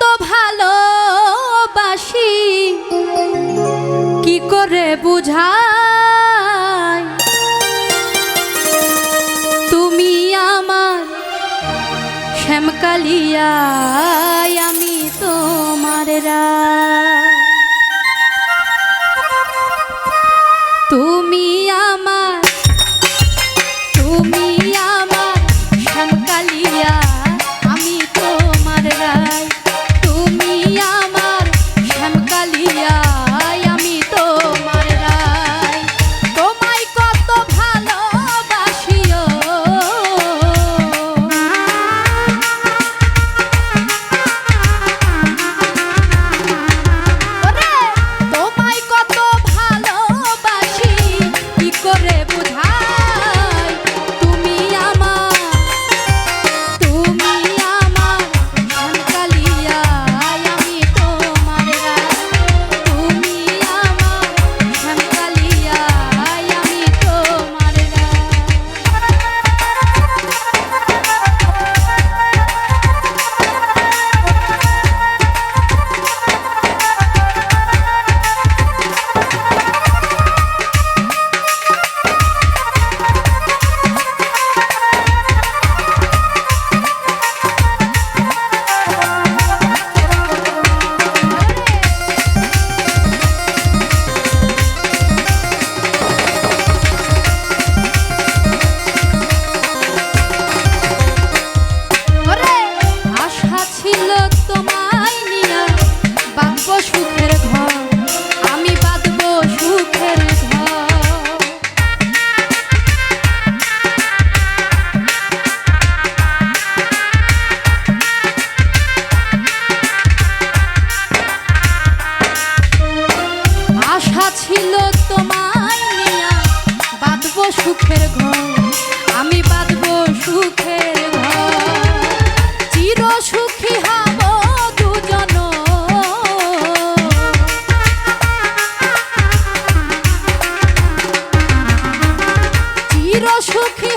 এত ভালোবাসি। কি করে বুঝাই? তুমি আমার শ্যামকালিয়া সুখের ঘর আমি বাঁধব সুখের সুখী হব সুখী